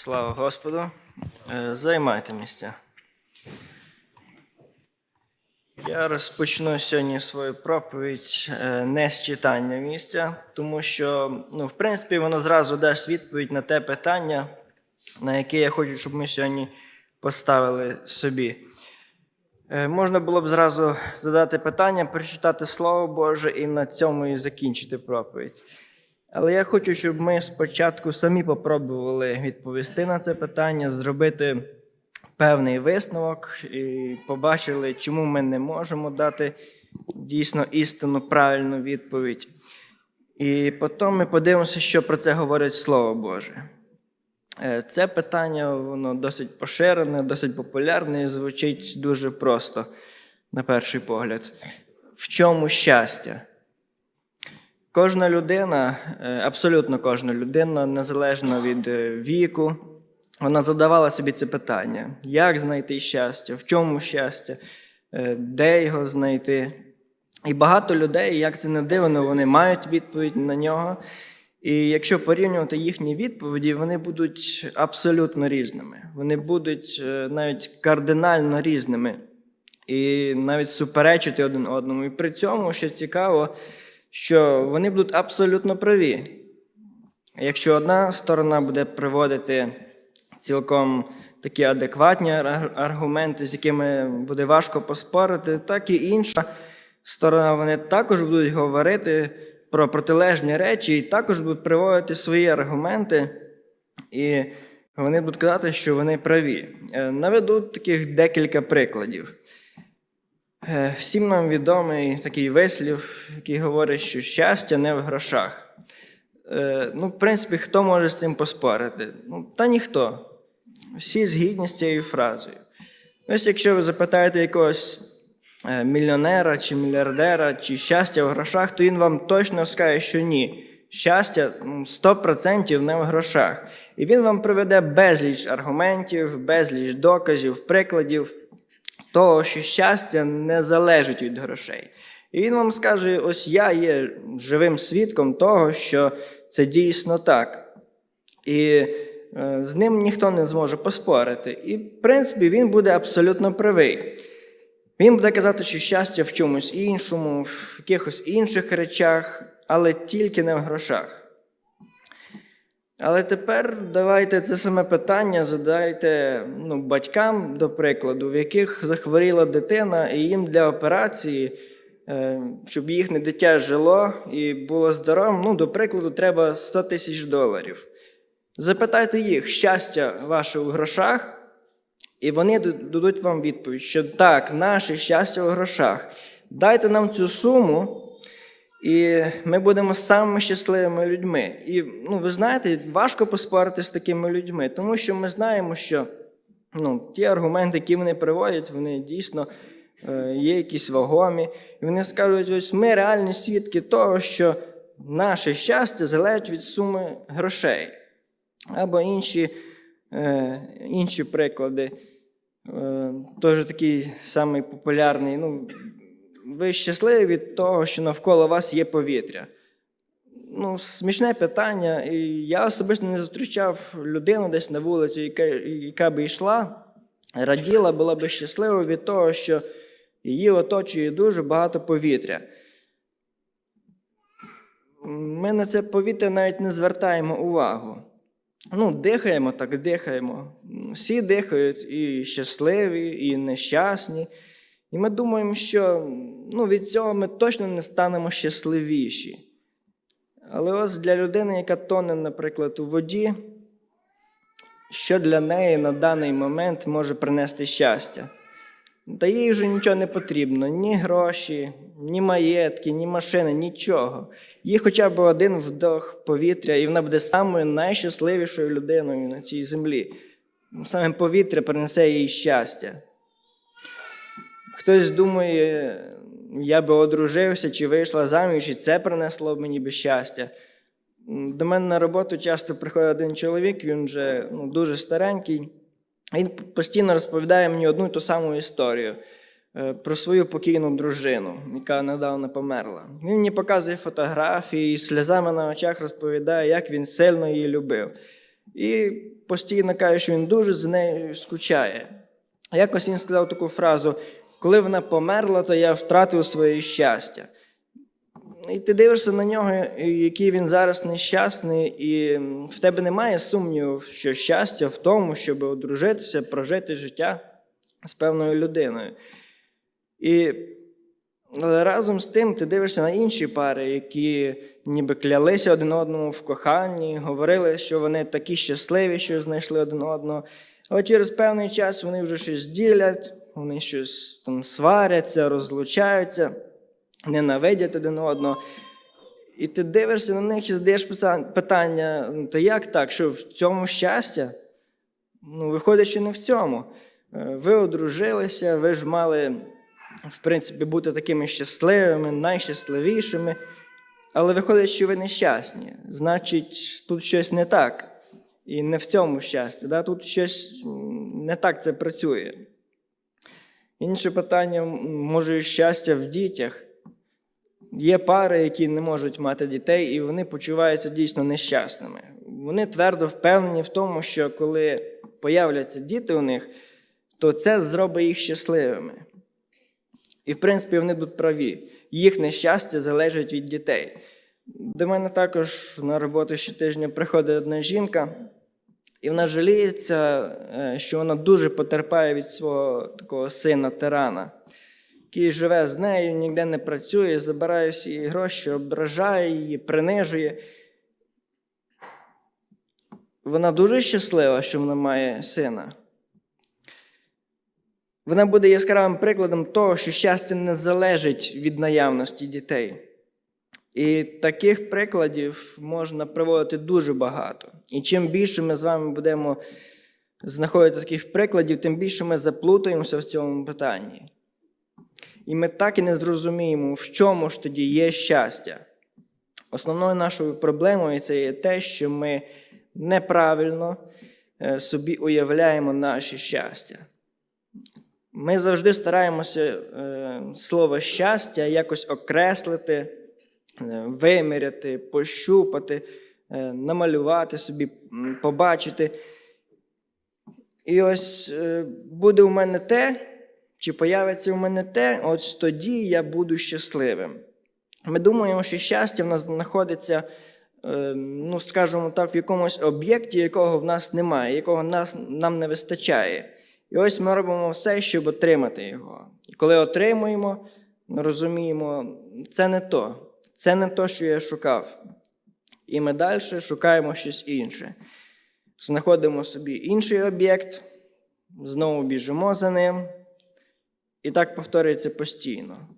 Слава Господу. Е, Займайте місця. Я розпочну сьогодні свою проповідь е, не з читання місця, тому що, ну, в принципі, воно зразу дасть відповідь на те питання, на яке я хочу, щоб ми сьогодні поставили собі. Е, Можна було б зразу задати питання, прочитати Слово Боже і на цьому і закінчити проповідь. Але я хочу, щоб ми спочатку самі попробували відповісти на це питання, зробити певний висновок і побачили, чому ми не можемо дати дійсно істинну правильну відповідь. І потім ми подивимося, що про це говорить Слово Боже. Е, Це питання воно досить поширене, досить популярне і звучить дуже просто, на перший погляд. В чому щастя? Кожна людина, е, абсолютно кожна людина, незалежно від е, віку, вона задавала собі це питання: як знайти щастя, в чому щастя, е, де його знайти. І багато людей, як це не дивно, вони мають відповідь на нього. І якщо порівнювати їхні відповіді, вони будуть абсолютно різними. Вони будуть навіть кардинально різними і навіть суперечити один одному. І при цьому, що цікаво, що вони будуть абсолютно праві. Якщо одна сторона буде приводити цілком такі адекватні аргументи, з якими буде важко поспорити, так і інша сторона вони також будуть говорити про протилежні речі і також будуть приводити свої аргументи, і вони будуть казати, що вони праві. Е, Наведу таких декілька прикладів. Е, Всім нам відомий такий вислів, який говорить, що щастя не в грошах. Е, Ну, в принципі, хто може з цим поспорити? Ну, та ніхто. Всі згідні з цією фразою. Ось якщо ви запитаєте якогось е, мільйонера чи мільярдера, чи щастя в грошах, то він вам точно скаже, що ні. Щастя 100% не в грошах. І він вам приведе безліч аргументів, безліч доказів, прикладів того, що щастя не залежить від грошей. І він вам скаже: ось я є живим свідком того, що це дійсно так. І е, з ним ніхто не зможе поспорити. І, в принципі, він буде абсолютно правий. Він буде казати, що щастя в чомусь іншому, в якихось інших речах, але тільки не в грошах. Але тепер давайте це саме питання задайте ну, батькам, до прикладу, в яких захворіла дитина, і їм для операції, е, щоб їхнє дитя жило і було здоровим, ну, до прикладу, треба 100 тисяч доларів. Запитайте їх, щастя ваше у грошах, і вони дадуть вам відповідь, що так, наше щастя у грошах. Дайте нам цю суму, і ми будемо самими щасливими людьми. І ну, ви знаєте, важко поспорити з такими людьми, тому що ми знаємо, що ну, ті аргументи, які вони приводять, вони дійсно е, є якісь вагомі. І вони скажуть, ось ми реальні свідки того, що наше щастя залежить від суми грошей. Або інші, е, інші приклади. Е, теж такий самий популярний. Ну, ви щасливі від того, що навколо вас є повітря? Ну, смішне питання. І я особисто не зустрічав людину десь на вулиці, яка, яка би йшла, раділа, була би щаслива від того, що її оточує дуже багато повітря. Ми на це повітря навіть не звертаємо увагу. Ну, дихаємо так, дихаємо. Всі дихають і щасливі, і нещасні. І ми думаємо, що ну, від цього ми точно не станемо щасливіші. Але ось для людини, яка тоне, наприклад, у воді, що для неї на даний момент може принести щастя? Та їй вже нічого не потрібно: ні гроші, ні маєтки, ні машини, нічого. Їй хоча б один вдох повітря, і вона буде самою найщасливішою людиною на цій землі. Саме повітря принесе їй щастя. Хтось думає, я би одружився чи вийшла заміж, і це принесло б мені би щастя. До мене на роботу часто приходить один чоловік, він вже ну, дуже старенький. Він постійно розповідає мені одну і ту саму історію е, про свою покійну дружину, яка недавно померла. Він мені показує фотографії і сльозами на очах розповідає, як він сильно її любив. і постійно каже, що він дуже з нею скучає. Якось він сказав таку фразу: коли вона померла, то я втратив своє щастя. І ти дивишся на нього, який він зараз нещасний, і в тебе немає сумніву, що щастя в тому, щоб одружитися, прожити життя з певною людиною. І але разом з тим ти дивишся на інші пари, які ніби клялися один одному в коханні, говорили, що вони такі щасливі, що знайшли один одного. Але через певний час вони вже щось ділять, вони щось там сваряться, розлучаються, ненавидять один одного. І ти дивишся на них і задаєш питання: «Ну, та як так? Що в цьому щастя? Ну, виходить, що не в цьому. Е, Ви одружилися, ви ж мали, в принципі, бути такими щасливими, найщасливішими. Але виходить, що ви нещасні. Значить, тут щось не так. І не в цьому щастя. Да? Тут щось не так це працює. Інше питання, може, і щастя в дітях. Є пари, які не можуть мати дітей, і вони почуваються дійсно нещасними. Вони твердо впевнені в тому, що коли появляться діти у них, то це зробить їх щасливими. І, в принципі, вони тут праві. Їх нещастя залежить від дітей. До мене також на роботу щотижня приходить одна жінка, і вона жаліється, е, що вона дуже потерпає від свого такого сина тирана, який живе з нею, ніде не працює, забирає всі її гроші, ображає її, принижує. Вона дуже щаслива, що вона має сина. Вона буде яскравим прикладом того, що щастя не залежить від наявності дітей. І таких прикладів можна приводити дуже багато. І чим більше ми з вами будемо знаходити таких прикладів, тим більше ми заплутаємося в цьому питанні. І ми так і не зрозуміємо, в чому ж тоді є щастя. Основною нашою проблемою це є те, що ми неправильно е, собі уявляємо наше щастя. Ми завжди стараємося е, слово щастя якось окреслити, виміряти, пощупати, намалювати собі, побачити. І ось буде у мене те, чи появиться у мене те, от тоді я буду щасливим. Ми думаємо, що щастя в нас знаходиться, ну, скажімо так, в якомусь об'єкті, якого в нас немає, якого нас, нам не вистачає. І ось ми робимо все, щоб отримати його. І коли отримуємо, розуміємо, це не то, це не то, що я шукав. І ми далі шукаємо щось інше. Знаходимо собі інший об'єкт, знову біжимо за ним. І так повторюється постійно.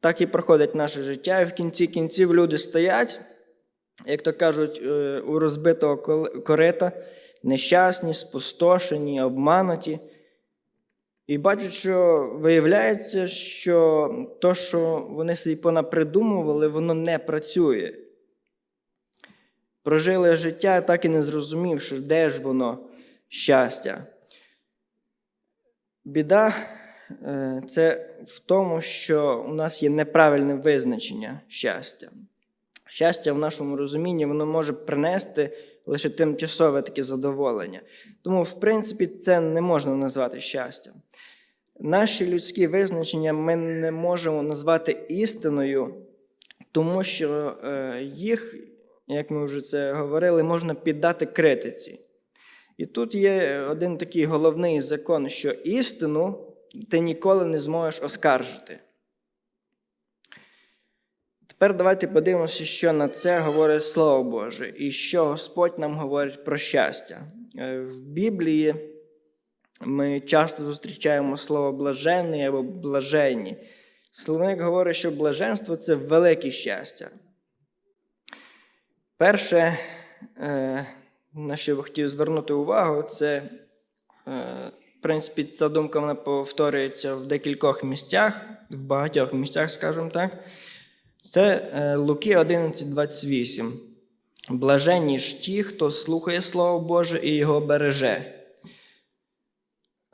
Так і проходить наше життя, і в кінці кінців люди стоять, як то кажуть, е, у розбитого корита, нещасні, спустошені, обмануті. І бачать, що виявляється, що то, що вони собі понапридумували, воно не працює. Прожили життя, так і не зрозумівши, де ж воно щастя. Біда е, це в тому, що у нас є неправильне визначення щастя. Щастя, в нашому розумінні, воно може принести лише тимчасове таке задоволення. Тому, в принципі, це не можна назвати щастям. Наші людські визначення ми не можемо назвати істиною, тому що е, їх, як ми вже це говорили, можна піддати критиці. І тут є один такий головний закон, що істину ти ніколи не зможеш оскаржити. Тепер давайте подивимося, що на це говорить Слово Боже, і що Господь нам говорить про щастя. Е, в Біблії ми часто зустрічаємо слово блаженний або блаженні. Словник говорить, що блаженство це велике щастя. Перше, е, на що я хотів звернути увагу, це, е, в принципі, ця думка вона повторюється в декількох місцях, в багатьох місцях, скажімо так. Це е, Луки 11,28. Блаженні ж ті, хто слухає Слово Боже і його береже.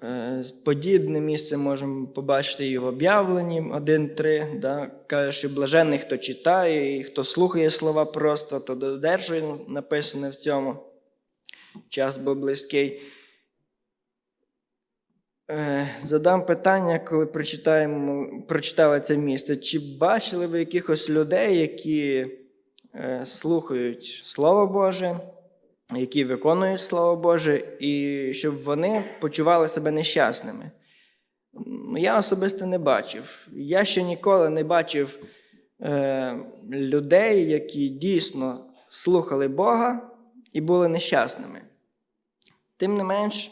Е, Подібне місце можемо побачити і в об'явленні 1.3, да, каже, що блаженний, хто читає, і хто слухає слова просто, то додержує написане в цьому. Час був близький. Е, Задам питання, коли прочитаємо, прочитали це місце. Чи бачили ви якихось людей, які е, слухають Слово Боже, які виконують Слово Боже, і щоб вони почували себе нещасними? Я особисто не бачив. Я ще ніколи не бачив е, людей, які дійсно слухали Бога і були нещасними. Тим не менш,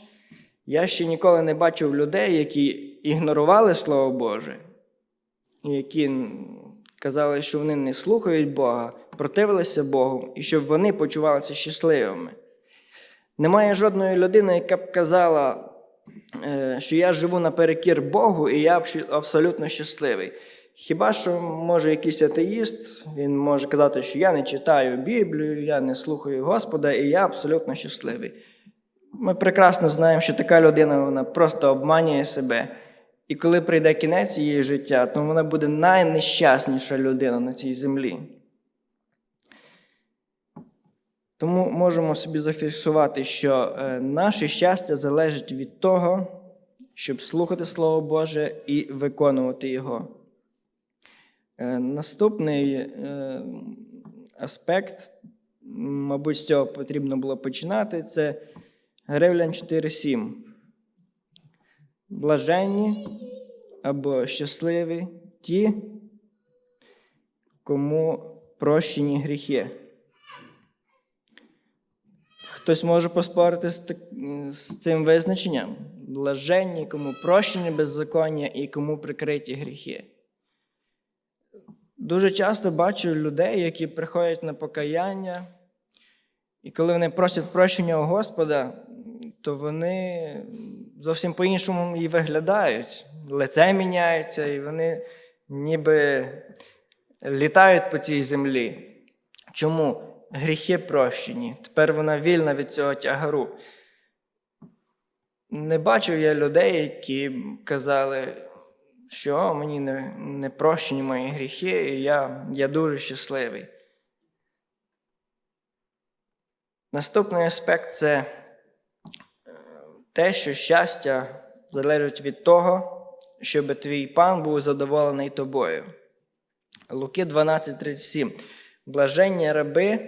я ще ніколи не бачив людей, які ігнорували Слово Боже, які казали, що вони не слухають Бога, противилися Богу, і щоб вони почувалися щасливими. Немає жодної людини, яка б казала, е, що я живу наперекір Богу і я абсолютно щасливий. Хіба що може якийсь атеїст, він може казати, що я не читаю Біблію, я не слухаю Господа, і я абсолютно щасливий. Ми прекрасно знаємо, що така людина вона просто обманює себе. І коли прийде кінець її життя, то вона буде найнещасніша людина на цій землі. Тому можемо собі зафіксувати, що е, наше щастя залежить від того, щоб слухати Слово Боже і виконувати його. Е, Наступний е, аспект, мабуть, з цього потрібно було починати, це Гривлян 4.7. Блаженні або щасливі ті, кому прощені гріхи. Хтось може поспорити з, з цим визначенням? Блаженні, кому прощені беззаконня і кому прикриті гріхи. Дуже часто бачу людей, які приходять на покаяння, і коли вони просять прощення у Господа, то вони зовсім по-іншому і виглядають. Лице міняється, і вони ніби літають по цій землі. Чому? Гріхи прощені. Тепер вона вільна від цього тягару. Не бачив я людей, які казали, що мені не, не прощені мої гріхи, і я, я дуже щасливий. Наступний аспект це те, що щастя залежить від того, щоб твій пан був задоволений тобою. Луки 12:37. Блаженні раби,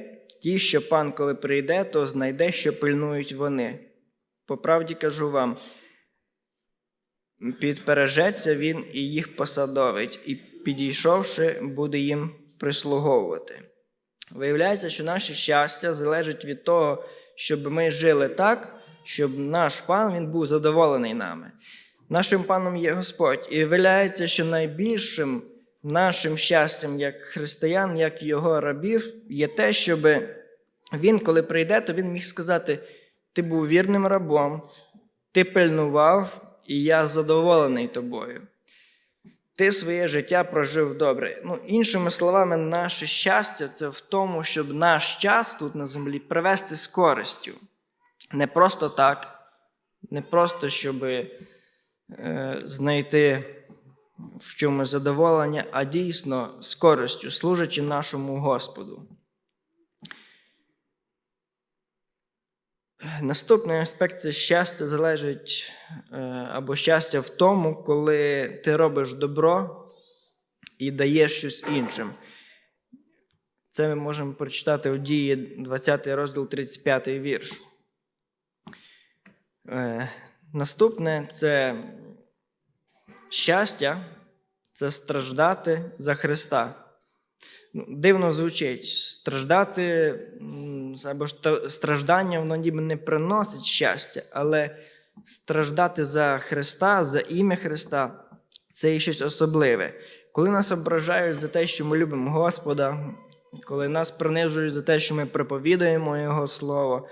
ті, що пан, коли прийде, то знайде, що пильнують вони. По правді кажу вам, підпережеться він і їх посадовить, і підійшовши, буде їм прислуговувати. Виявляється, що наше щастя залежить від того, щоб ми жили так, щоб наш пан він був задоволений нами. Нашим паном є Господь. І виявляється, що найбільшим нашим щастям, як християн, як його рабів, є те, щоб він, коли прийде, то він міг сказати: ти був вірним рабом, ти пильнував, і я задоволений тобою. Ти своє життя прожив добре. Ну, іншими словами, наше щастя це в тому, щоб наш час тут на землі привести з користю. Не просто так, не просто щоб е, знайти в чомусь задоволення, а дійсно з користю, служачи нашому Господу. Наступний аспект це щастя залежить е, або щастя в тому, коли ти робиш добро і даєш щось іншим. Це ми можемо прочитати у дії 20 розділ 35 вірш. Е, Наступне це щастя це страждати за Христа. Ну, Дивно звучить. Страждати або страждання воно ніби не приносить щастя, але страждати за Христа, за ім'я Христа це і щось особливе. Коли нас ображають за те, що ми любимо Господа, коли нас принижують за те, що ми проповідуємо Його Слово,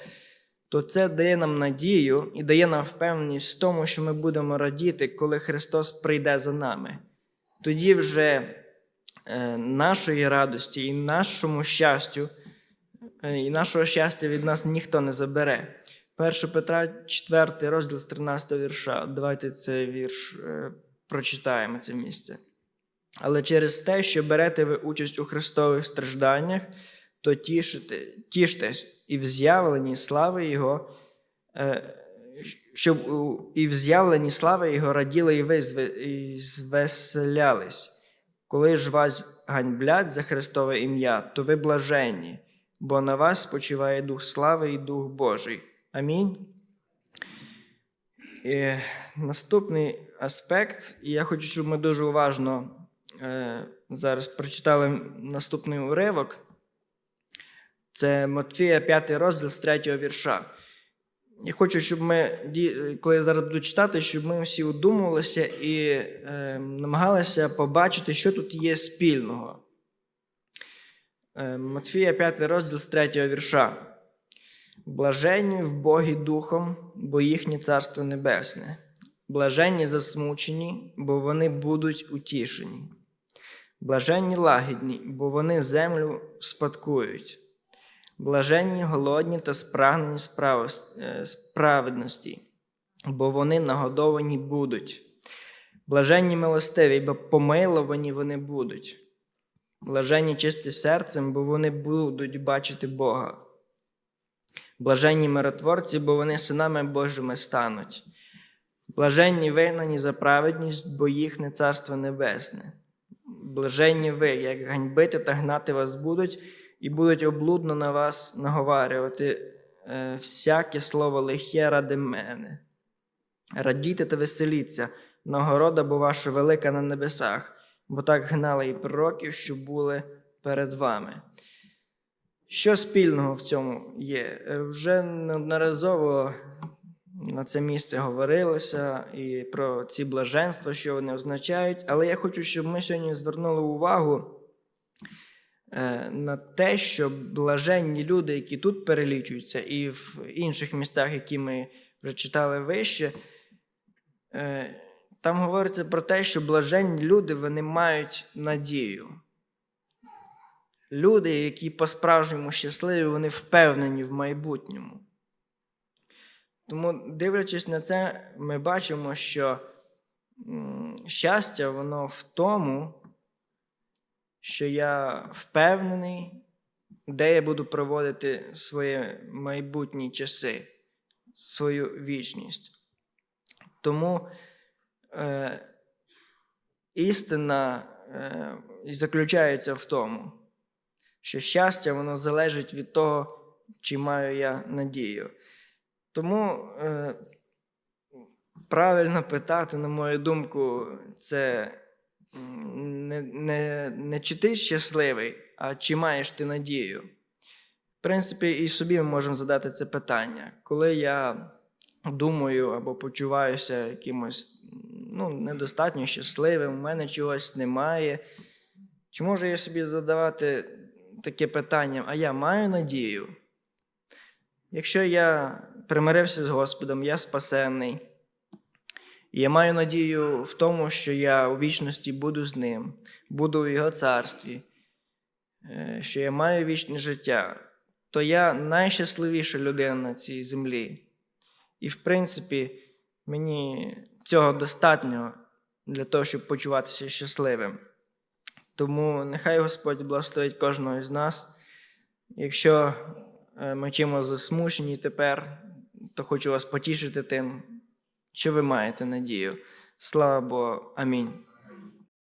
то це дає нам надію і дає нам впевненість в тому, що ми будемо радіти, коли Христос прийде за нами. Тоді вже е, нашої радості і нашому щастю, е, і нашого щастя від нас ніхто не забере. 1 Петра, 4 розділ з 13 вірша. Давайте цей вірш е, прочитаємо це місце. Але через те, що берете ви участь у Христових стражданнях, то тішите, тіштесь і в з'явленні слави Його, е, щоб і в з'явленні слави Його раділи і ви і звеселялись. Коли ж вас ганьблять за Христове ім'я, то ви блаженні, бо на вас спочиває Дух слави і Дух Божий. Амінь. І наступний аспект, і я хочу, щоб ми дуже уважно е, зараз прочитали наступний уривок. Це Матфія 5 розділ з 3 вірша. Я хочу, щоб ми, коли я зараз буду читати, щоб ми всі удумувалися і е, намагалися побачити, що тут є спільного. Е, Матфія 5 розділ з 3 вірша. Блаженні в Богі Духом, бо їхнє Царство Небесне. Блаженні засмучені, бо вони будуть утішені. Блаженні лагідні, бо вони землю спадкують. Блаженні голодні та спрагнені е, справедності, бо вони нагодовані будуть. Блаженні милостиві, бо помиловані вони будуть. Блаженні чисті серцем, бо вони будуть бачити Бога. Блаженні миротворці, бо вони синами Божими стануть. Блаженні вигнані за праведність, бо їхнє царство небесне. Блаженні ви, як ганьбити та гнати вас будуть, і будуть облудно на вас наговарювати е, всяке слово лихе ради мене. Радійте та веселіться, нагорода бо ваша велика на небесах, бо так гнали і пророків, що були перед вами. Що спільного в цьому є? Е, Вже неодноразово на це місце говорилося і про ці блаженства, що вони означають, але я хочу, щоб ми сьогодні звернули увагу на те, що блаженні люди, які тут перелічуються, і в інших містах, які ми вже читали вище, е, там говориться про те, що блаженні люди вони мають надію. Люди, які по-справжньому щасливі, вони впевнені в майбутньому. Тому, дивлячись на це, ми бачимо, що щастя, воно в тому, що я впевнений, де я буду проводити свої майбутні часи, свою вічність. Тому е, істина е, заключається в тому, що щастя воно залежить від того, чи маю я надію. Тому е, правильно питати, на мою думку, це не, не, не чи ти щасливий, а чи маєш ти надію. В принципі, і собі ми можемо задати це питання. Коли я думаю або почуваюся якимось ну, недостатньо щасливим, у мене чогось немає. Чи можу я собі задавати таке питання, а я маю надію? Якщо я примирився з Господом, я спасенний, я маю надію в тому, що я у вічності буду з ним, буду в Його царстві, е, що я маю вічне життя, то я найщасливіша людина на цій землі. І, в принципі, мені цього достатньо для того, щоб почуватися щасливим. Тому нехай Господь благословить кожного з нас. Якщо е, ми чимось засмучені тепер, то хочу вас потішити тим, що ви маєте надію. Слава Богу. Амінь.